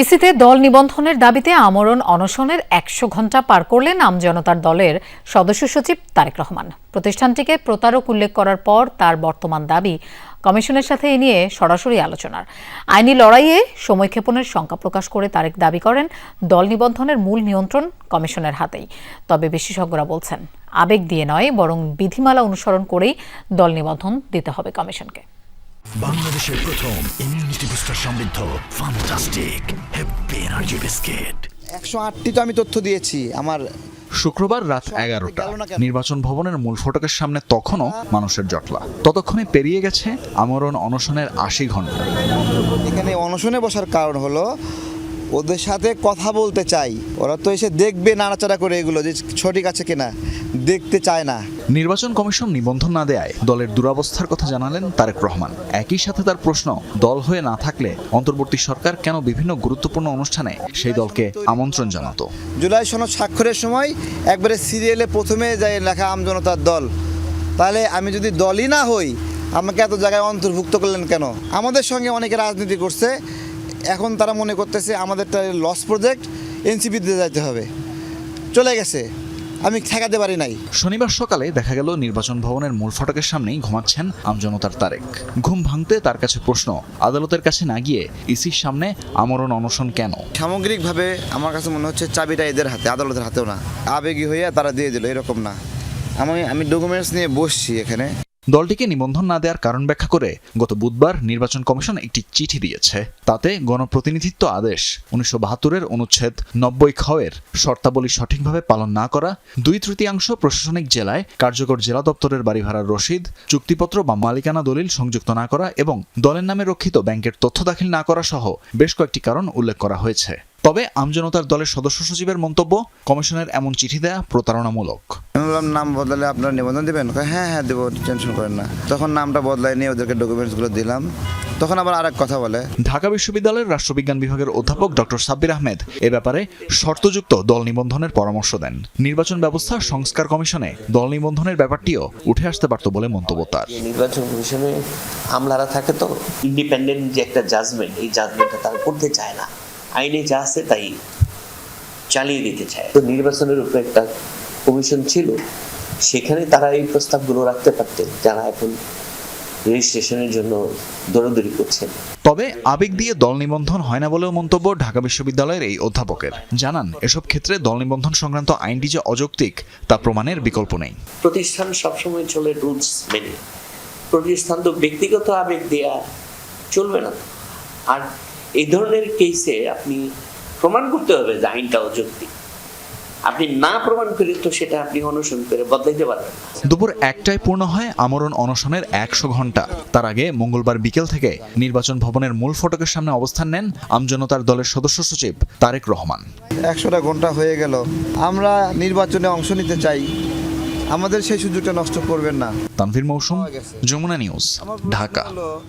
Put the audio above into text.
ইসিতে দল নিবন্ধনের দাবিতে আমরণ অনশনের একশো ঘণ্টা পার করলেন আমজনতার দলের সদস্য সচিব তারেক রহমান। প্রতিষ্ঠানটিকে প্রতারক উল্লেখ করার পর তার বর্তমান দাবি কমিশনের সাথে এ নিয়ে সরাসরি আলোচনার। আইনি লড়াইয়ে সময়ক্ষেপণের শঙ্কা প্রকাশ করে তারেক দাবি করেন, দল নিবন্ধনের মূল নিয়ন্ত্রণ কমিশনের হাতেই। তবে বিশেষজ্ঞরা বলছেন, আবেগ দিয়ে নয়, বরং বিধিমালা অনুসরণ করেই দল নিবন্ধন দিতে হবে কমিশনকে। বাংলাদেশের প্রথম ইমিউনিটি বুস্টার সমৃদ্ধ ফান্টাস্টিক হ্যাপি এনার্জি বিস্কিট একশো আটটি তো আমি তথ্য দিয়েছি আমার শুক্রবার রাত এগারোটা। নির্বাচন ভবনের মূল ফটকের সামনে তখনও মানুষের জটলা। ততক্ষণে পেরিয়ে গেছে আমরণ অনশনের আশি ঘণ্টা। এখানে অনশনে বসার কারণ হলো ওদের সাথে কথা বলতে চাই। ওরা তো এসে দেখবে নাড়াচাড়া করে এগুলো যে সঠিক আছে কিনা। দেখতে চায় না। নির্বাচন কমিশন নিবন্ধন না দেয় দলের দুরবস্থার কথা জানালেন তারেক রহমান। একই সাথে তার প্রশ্ন দল হয়ে না থাকলে অন্তর্বর্তী সরকার কেন বিভিন্ন গুরুত্বপূর্ণ অনুষ্ঠানে সেই দলকে আমন্ত্রণ জানাতো? জুলাই সনদ স্বাক্ষরের সময় একবারে সিরিয়ালে প্রথমে যায় লেখা আমজনতার দল। তাহলে আমি যদি দলই না হই আমাকে এত জায়গায় অন্তর্ভুক্ত করলেন কেন? আমাদের সঙ্গে অনেকে রাজনীতি করছে এখন তারা মনে করতেছে আমাদেরটা লস প্রজেক্ট এনসিপিতে যাইতে হবে। চলে গেছে। আমি ঠেকাতে পারি নাই। শনিবার সকালে দেখা গেল নির্বাচন ভবনের মূল ফটকের সামনেই ঘুমাচ্ছেন আমজনতার তারেক। ঘুম ভাঙতে তার কাছে প্রশ্ন আদালতের কাছে না গিয়ে ইসির সামনে আমরণ অনশন কেন? সামগ্রিকভাবে আমার কাছে মনে হচ্ছে চাবিটা এদের হাতে আদালতের হাতেও না। আবেগী হইয়া তারা দিয়ে দিল এরকম না। আমি আমি ডকুমেন্টস নিয়ে বসছি এখানে। দলটিকে নিবন্ধন না দেওয়ার কারণ ব্যাখ্যা করে গত বুধবার নির্বাচন কমিশন একটি চিঠি দিয়েছে। তাতে গণপ্রতিনিধিত্ব আদেশ, উনিশশো বাহাত্তরের অনুচ্ছেদ, নব্বই খয়ের শর্তাবলী সঠিকভাবে পালন না করা, দুই তৃতীয়াংশ প্রশাসনিক জেলায় কার্যকর জেলা দপ্তরের বাড়ি ভাড়ার রসিদ, চুক্তিপত্র বা মালিকানা দলিল সংযুক্ত না করা এবং দলের নামে রক্ষিত ব্যাংকের তথ্য দাখিল না করা সহ বেশ কয়েকটি কারণ উল্লেখ করা হয়েছে। তবে আমজনতার দলের সদস্য সচিবের মন্তব্য কমিশনের এমন চিঠি দেয়া প্রতারণামূলক। বললাম নাম বদলালে আপনারা নিবন্ধন দেবেন? হ্যাঁ হ্যাঁ দেবো টেনশন করেন না। তখন নামটা বদলাই নিয়ে ওদেরকে ডকুমেন্টসগুলো দিলাম। তখন আবার আরেক কথা বলে। ঢাকা বিশ্ববিদ্যালয়ের রাষ্ট্রবিজ্ঞান বিভাগের অধ্যাপক ডক্টর সাব্বির আহমেদ এ ব্যাপারে শর্তযুক্ত দল নিবন্ধনের পরামর্শ দেন। নির্বাচন ব্যবস্থা সংস্কার কমিশনে দল নিবন্ধনের ব্যাপারটিও উঠে আসতে পারত বলে মন্তব্য তার। নির্বাচন কমিশনে আমলারা থাকে তো ইন্ডিপেন্ডেন্ট যে একটা জাজমেন্ট এই জাজমেন্টটা তারা করতে চায় না। আইনে যা আছে তাই চালিয়ে দিতে চায়। তো নির্বাচনের উপরে একটা কমিশন ছিল সেখানে তারা এই প্রস্তাবগুলো রাখতে পারতেন। যারা এখন রেজিস্ট্রেশনের জন্য দৌড়দৌড়ি করছেন। তবে আবেগ দিয়ে দল নিবন্ধন হয় না বলেও মন্তব্য ঢাকা বিশ্ববিদ্যালয়ের এই অধ্যাপকের। জানান এসব ক্ষেত্রে দল নিবন্ধন সংক্রান্ত আইনটি যে অযৌক্তিক তা প্রমাণের বিকল্প নেই। প্রতিষ্ঠান সবসময় চলে রুলস মেনে। প্রতিষ্ঠান তো ব্যক্তিগত আবেগ দেয়া চলবে না। আর এই ধরনের কেসে আপনি প্রমাণ করতে হবে যে আইনটা অযৌক্তিক আপনি না প্রমাণ করে তো সেটা আপনি অনুসরণ করে বদলাইতে পারবেন দুপুর একটায় পূর্ণ হয় আমরণ অনশনের একশো ঘণ্টা। তার আগে মঙ্গলবার বিকেল থেকে নির্বাচন ভবনের মূল ফটকের সামনে অবস্থান নেন আমজনতার দলের সদস্য সচিব তারেক রহমান। একশোটা ঘণ্টা হয়ে গেল। আমরা নির্বাচনে অংশ নিতে চাই। আমাদের সেই সুযোগটা নষ্ট করবেন না। তানভীর মৌসুম যমুনা নিউজ ঢাকা।